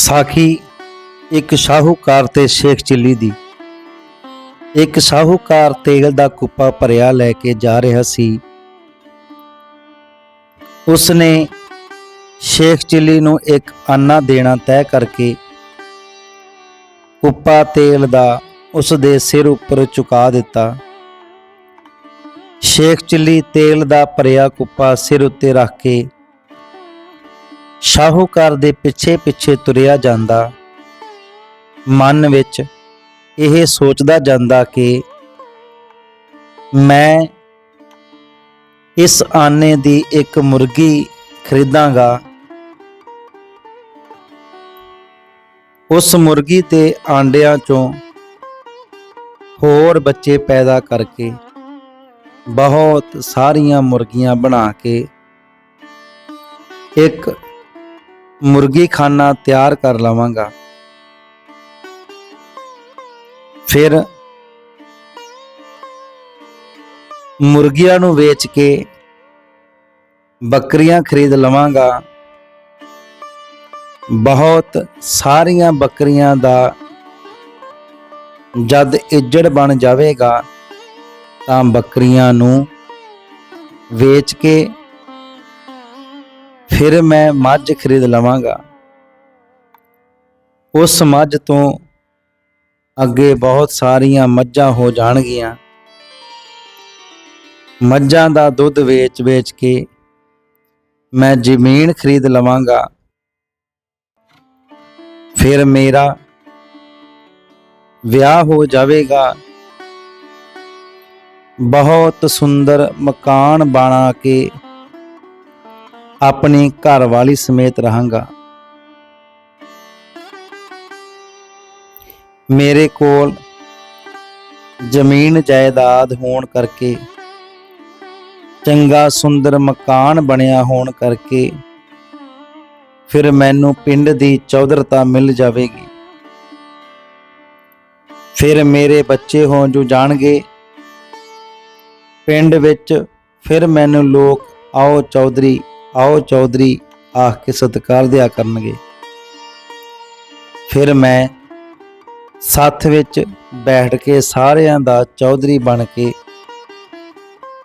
ਸਾਖੀ ਇੱਕ ਸ਼ਾਹੂਕਾਰ ਤੇ ਸ਼ੇਖ ਚਿੱਲੀ ਦੀ। ਇੱਕ ਸ਼ਾਹੂਕਾਰ ਤੇਲ ਦਾ ਕੁੱਪਾ ਭਰਿਆ ਲੈ ਕੇ ਜਾ ਰਿਹਾ ਸੀ। ਉਸਨੇ ਸ਼ੇਖ ਚਿੱਲੀ ਨੂੰ ਇੱਕ ਆਨਾ ਦੇਣਾ ਤੈਅ ਕਰਕੇ ਕੁੱਪਾ ਤੇਲ ਦਾ ਉਸ ਦੇ ਸਿਰ ਉੱਪਰ ਚੁਕਾ ਦਿੱਤਾ। ਸ਼ੇਖ ਚਿੱਲੀ ਤੇਲ ਦਾ ਭਰਿਆ ਕੁੱਪਾ ਸਿਰ ਉੱਤੇ ਰੱਖ ਕੇ ਸ਼ਾਹੂਕਾਰ ਦੇ ਪਿੱਛੇ ਪਿੱਛੇ ਤੁਰਿਆ ਜਾਂਦਾ। ਮਨ ਵਿੱਚ ਇਹ ਸੋਚਦਾ ਜਾਂਦਾ ਕਿ ਮੈਂ ਇਸ ਆਨੇ ਦੀ ਇੱਕ ਮੁਰਗੀ ਖਰੀਦਾਂਗਾ। ਉਸ ਮੁਰਗੀ ਤੇ ਆਂਡਿਆਂ ਚੋਂ ਹੋਰ ਬੱਚੇ ਪੈਦਾ ਕਰਕੇ ਬਹੁਤ ਸਾਰੀਆਂ ਮੁਰਗੀਆਂ ਬਣਾ ਕੇ ਇੱਕ ਮੁਰਗੀ ਖਾਨਾ ਤਿਆਰ ਕਰ ਲਵਾਂਗਾ। ਫਿਰ ਮੁਰਗੀਆਂ ਨੂੰ ਵੇਚ ਕੇ ਬੱਕਰੀਆਂ ਖਰੀਦ ਲਵਾਂਗਾ। ਬਹੁਤ ਸਾਰੀਆਂ ਬੱਕਰੀਆਂ ਦਾ ਜਦ ਇੱਜੜ ਬਣ ਜਾਵੇਗਾ ਤਾਂ ਬੱਕਰੀਆਂ ਨੂੰ ਵੇਚ ਕੇ ਫਿਰ ਮੈਂ ਮੱਝ ਖਰੀਦ ਲਵਾਂਗਾ। ਉਸ ਮੱਝ ਤੋਂ ਅੱਗੇ ਬਹੁਤ ਸਾਰੀਆਂ ਮੱਝਾਂ ਹੋ ਜਾਣਗੀਆਂ। ਮੱਝਾਂ ਦਾ ਦੁੱਧ ਵੇਚ-ਵੇਚ ਕੇ ਮੈਂ ਜ਼ਮੀਨ ਖਰੀਦ ਲਵਾਂਗਾ। ਫਿਰ ਮੇਰਾ ਵਿਆਹ ਹੋ ਜਾਵੇਗਾ। ਬਹੁਤ ਸੁੰਦਰ ਮਕਾਨ ਬਣਾ ਕੇ ਆਪਣੀ ਘਰਵਾਲੀ ਸਮੇਤ ਰਹਾਂਗਾ। ਮੇਰੇ ਕੋਲ ਜ਼ਮੀਨ ਜਾਇਦਾਦ ਹੋਣ ਕਰਕੇ, ਚੰਗਾ ਸੁੰਦਰ ਮਕਾਨ ਬਣਿਆ ਹੋਣ ਕਰਕੇ ਫਿਰ ਮੈਨੂੰ ਪਿੰਡ ਦੀ ਚੌਧਰਤਾ ਮਿਲ ਜਾਵੇਗੀ। ਫਿਰ ਮੇਰੇ ਬੱਚੇ ਹੋ ਜੋ ਜਾਣਗੇ, ਪਿੰਡ ਵਿੱਚ ਫਿਰ ਮੈਨੂੰ ਲੋਕ, ਆਓ ਚੌਧਰੀ ਆਓ ਚੌਧਰੀ, ਆਖ ਕੇ ਸਤਿਕਾਰ ਦਿਆ ਕਰਨਗੇ। ਫਿਰ ਮੈਂ ਸੱਥ ਵਿੱਚ ਬੈਠ ਕੇ ਸਾਰਿਆਂ ਦਾ ਚੌਧਰੀ ਬਣ ਕੇ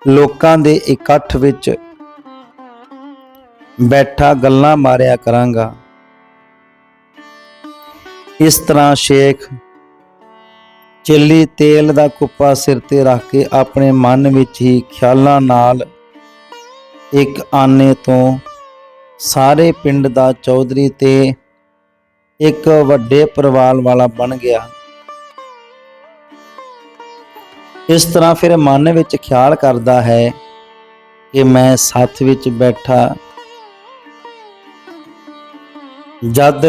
ਲੋਕਾਂ ਦੇ ਇਕੱਠ ਵਿੱਚ ਬੈਠਾ ਗੱਲਾਂ ਮਾਰਿਆ ਕਰਾਂਗਾ। ਇਸ ਤਰ੍ਹਾਂ ਸ਼ੇਖ ਚਿੱਲੀ ਤੇਲ ਦਾ ਕੁੱਪਾ ਸਿਰ ਤੇ ਰੱਖ ਕੇ ਆਪਣੇ ਮਨ ਵਿੱਚ ਹੀ ਖਿਆਲਾਂ ਨਾਲ ਇੱਕ ਆਨੇ ਤੋਂ ਸਾਰੇ ਪਿੰਡ ਦਾ ਚੌਧਰੀ ਤੇ ਇੱਕ ਵੱਡੇ ਪਰਿਵਾਰ ਵਾਲਾ ਬਣ ਗਿਆ। ਇਸ ਤਰ੍ਹਾਂ ਫਿਰ ਮਨ ਵਿੱਚ ਖਿਆਲ ਕਰਦਾ ਹੈ ਕਿ ਮੈਂ ਸਾਥ ਵਿੱਚ ਬੈਠਾ। ਜਦ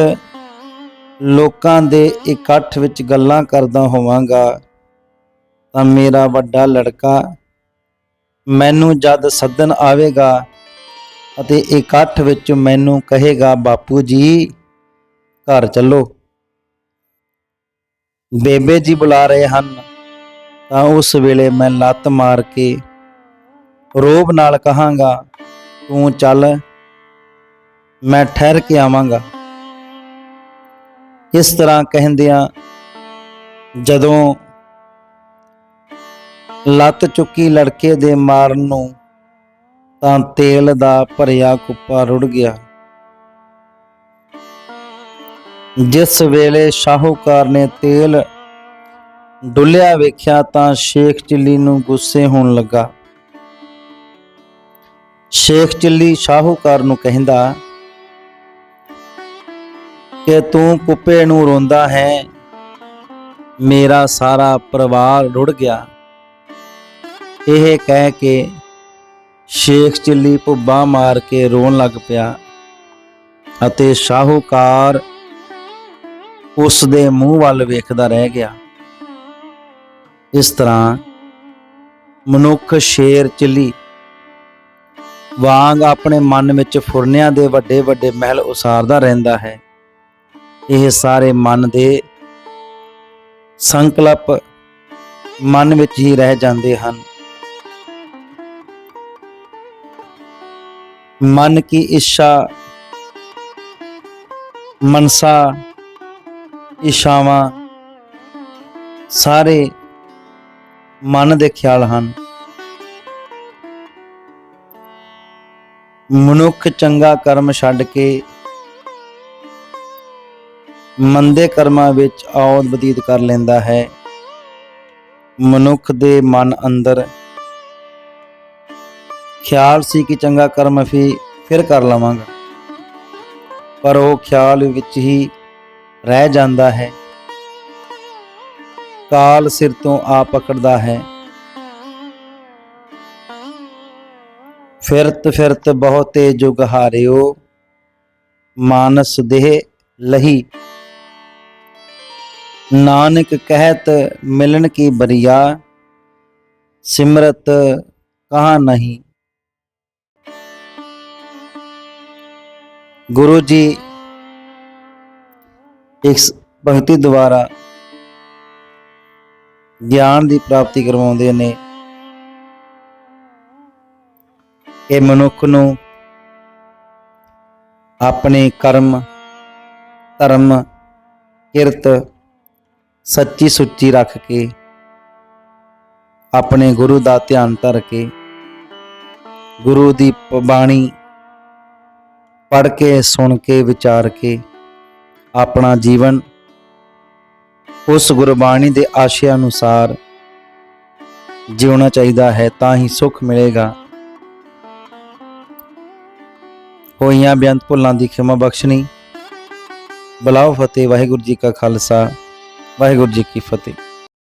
ਲੋਕਾਂ ਦੇ ਇਕੱਠ ਵਿੱਚ ਗੱਲਾਂ ਕਰਦਾ ਹੋਵਾਂਗਾ ਤਾਂ ਮੇਰਾ ਵੱਡਾ ਲੜਕਾ ਮੈਨੂੰ ਜਦ ਸੱਦਣ ਆਵੇਗਾ ਅਤੇ ਇਕੱਠ ਵਿੱਚ ਮੈਨੂੰ ਕਹੇਗਾ, ਬਾਪੂ ਜੀ, ਘਰ ਚੱਲੋ। ਬੇਬੇ ਜੀ ਬੁਲਾ ਰਹੇ ਹਨ। ਤਾਂ ਉਸ ਵੇਲੇ ਮੈਂ ਲੱਤ ਮਾਰ ਕੇ ਰੋਬ ਨਾਲ ਕਹਾਂਗਾ, ਤੂੰ ਚੱਲ, ਮੈਂ ਠਹਿਰ ਕੇ ਆਵਾਂਗਾ। ਇਸ ਤਰ੍ਹਾਂ ਕਹਿੰਦਿਆਂ ਜਦੋਂ ਲੱਤ ਚੁੱਕੀ ਲੜਕੇ ਦੇ ਮਾਰਨ ਨੂੰ ਤਾਂ ਤੇਲ ਦਾ ਭਰਿਆ ਕੁੱਪਾ ਰੁੜ ਗਿਆ। ਜਿਸ ਵੇਲੇ ਸ਼ਾਹੂਕਾਰ ਨੇ ਤੇਲ ਡੁੱਲਿਆ ਵੇਖਿਆ ਤਾਂ ਸ਼ੇਖ ਚਿੱਲੀ ਨੂੰ ਗੁੱਸੇ ਹੋਣ ਲੱਗਾ। ਸ਼ੇਖ ਚਿੱਲੀ ਸ਼ਾਹੂਕਾਰ ਨੂੰ ਕਹਿੰਦਾ, ਕਿ ਤੂੰ ਕੁੱਪੇ ਨੂੰ ਰੋਂਦਾ ਹੈ, ਮੇਰਾ ਸਾਰਾ ਪਰਿਵਾਰ ਰੁੜ ਗਿਆ। ਇਹ ਕਹਿ ਕੇ ਸ਼ੇਖ ਚਿੱਲੀ ਭੁੱਬਾ ਮਾਰ ਕੇ ਰੋਣ ਲੱਗ ਪਿਆ ਅਤੇ ਸ਼ਾਹੂਕਾਰ ਉਸ ਦੇ ਮੂੰਹ ਵੱਲ ਵੇਖਦਾ ਰਹਿ ਗਿਆ। ਇਸ ਤਰ੍ਹਾਂ ਮਨੁੱਖ ਸ਼ੇਰ ਚਿੱਲੀ ਵਾਂਗ ਆਪਣੇ ਮਨ ਵਿੱਚ ਫੁਰਨਿਆਂ ਦੇ ਵੱਡੇ ਵੱਡੇ ਮਹਿਲ ਉਸਾਰਦਾ ਰਹਿੰਦਾ ਹੈ। ਇਹ ਸਾਰੇ ਮਨ ਦੇ ਸੰਕਲਪ ਮਨ ਵਿੱਚ ਹੀ ਰਹਿ ਜਾਂਦੇ ਹਨ। ਮਨ ਕੀ ਇੱਛਾ, ਮਨਸਾ ਇਸ਼ਾਵਾਂ ਸਾਰੇ ਮਨ ਦੇ ਖਿਆਲ ਹਨ। ਮਨੁੱਖ ਚੰਗਾ ਕਰਮ ਛੱਡ ਕੇ ਮੰਦੇ ਕਰਮਾਂ ਵਿੱਚ ਆਉਦ ਬਤੀਤ ਕਰ ਲੈਂਦਾ ਹੈ। ਮਨੁੱਖ ਦੇ ਮਨ ਅੰਦਰ ਖਿਆਲ ਸੀ ਕਿ ਚੰਗਾ ਕਰਮ ਫੀ ਫਿਰ ਕਰ ਲਵਾਂਗਾ। ਪਰ ਉਹ ਖਿਆਲ ਵਿੱਚ ਹੀ ਰਹਿ ਜਾਂਦਾ ਹੈ। ਕਾਲ ਸਿਰ ਤੋਂ ਆ ਪਕੜਦਾ ਹੈ। ਫਿਰਤ ਫਿਰਤ ਬਹੁਤੇ ਜੁਗ ਹਾਰਿਓ, ਮਾਨਸ ਦੇਹ ਲਹੀ। ਨਾਨਕ ਕਹਿਤ ਮਿਲਣ ਕੀ ਬਰੀਆ, ਸਿਮਰਤ ਕਹਾ ਨਹੀਂ। ਗੁਰੂ ਜੀ ਇਸ ਭਗਤੀ ਦੁਆਰਾ ਗਿਆਨ ਦੀ ਪ੍ਰਾਪਤੀ ਕਰਵਾਉਂਦੇ ਨੇ। ਇਹ ਮਨੁੱਖ ਨੂੰ ਆਪਣੇ ਕਰਮ, ਧਰਮ, ਕਿਰਤ ਸੱਚੀ ਸੁੱਚੀ ਰੱਖ ਕੇ, ਆਪਣੇ ਗੁਰੂ ਦਾ ਧਿਆਨ ਧਰ ਕੇ, ਗੁਰੂ ਦੀ ਬਾਣੀ ਪੜ੍ਹ ਕੇ, ਸੁਣ ਕੇ, ਵਿਚਾਰ ਕੇ ਆਪਣਾ ਜੀਵਨ ਉਸ ਗੁਰਬਾਣੀ ਦੇ ਆਸ਼ੇ ਅਨੁਸਾਰ ਜਿਉਣਾ ਚਾਹੀਦਾ ਹੈ ਤਾਂ ਹੀ ਸੁੱਖ ਮਿਲੇਗਾ। ਹੋਈਆਂ ਬੇਅੰਤ ਭੁੱਲਾਂ ਦੀ ਖਿਮਾ ਬਖਸ਼ਣੀ। ਬਲਾਓ ਫਤਿਹ, ਵਾਹਿਗੁਰੂ ਜੀ ਕਾ ਖਾਲਸਾ, ਵਾਹਿਗੁਰੂ ਜੀ ਕੀ ਫਤਿਹ।